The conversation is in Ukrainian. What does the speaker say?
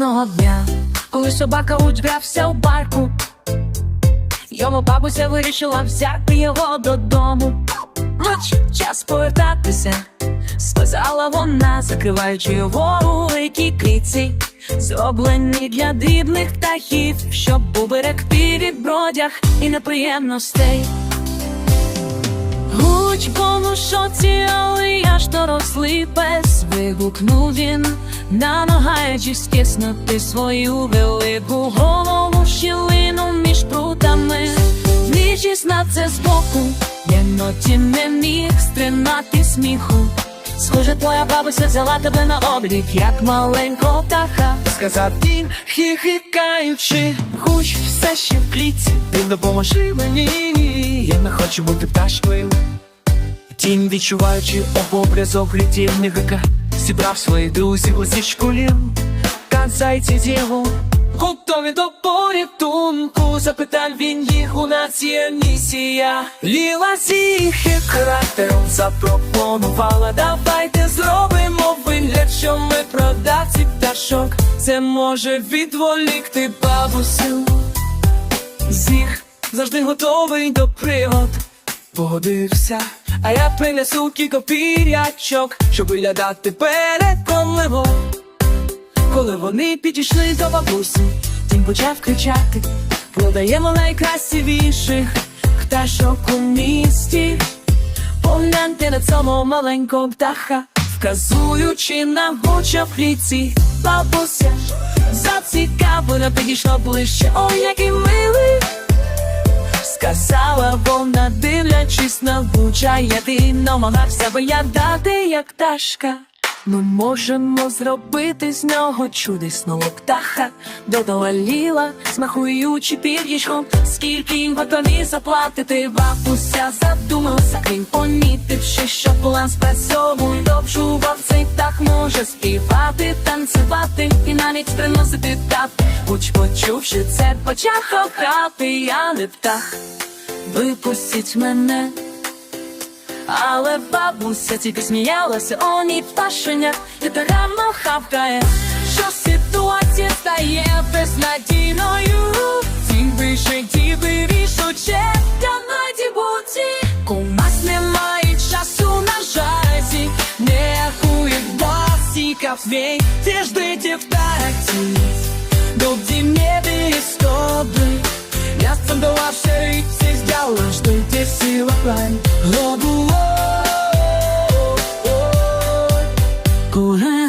Одного дня, коли собака удрався у парку, йому бабуся вирішила взяти його додому. Ноч, час повертатися, сказала вона, закриваючи його у великій клітці, зроблені для дрібних птахів, щоб уберегти від бродяг і неприємностей. Гуч був шоці, дорослий пес Вигукнув він, намагаючись стиснути свою велику голову щілину між прутами. Дивлячись на це збоку, єноті не міг стримати сміху. Схоже, твоя бабуся взяла тебе на облік, як маленького птаха. Сказав він, хихикаючи, Гуч все ще в клітці, ти допоможи мені, я не хочу бути пташкою. Тінь, відчуваючи обов'язок рятівника, зібрав своїх друзів усіх школів, Казайте діло, готові до порятунку, запитав він їх, у нас є місія. Ліла з їх характером запропонувала, давайте зробимо вигляд, що ми продавці пташок. Це може відволікти бабусю. Зіг завжди готовий до пригод. Погодився, а я принесу кілька пірячок, щоб виглядати переконливо. Коли вони підійшли до бабусі, тінь почав кричати Продаємо найкрасивіших пташок у місті. Погляньте на цьому маленького птаха, вказуючи на гуча в бабуся зацікавлена підійшла ближче, ой, який милий дивлячись на гуча, я ти намагався виглядати, як пташка. Ми можемо зробити з нього чудесного птаха, додала смахуючи пір'їшком, скільки їм готові заплатити. Бабуся задумалася, крім помітивши, що план спрацьовує, довжував цей птах може співати, танцювати і навіть приносити так. Хоч почувши це, почав хохрати, я не птах. Випустіть мене. Але бабуся тільки сміялася, о ні, пташеня, так гарно хавкає, що ситуація стає безнадійною. Тім вище діви рішуче, та наді буті. Кумас немає часу на жазі, не рахує басіка свій, ти ждите в কোন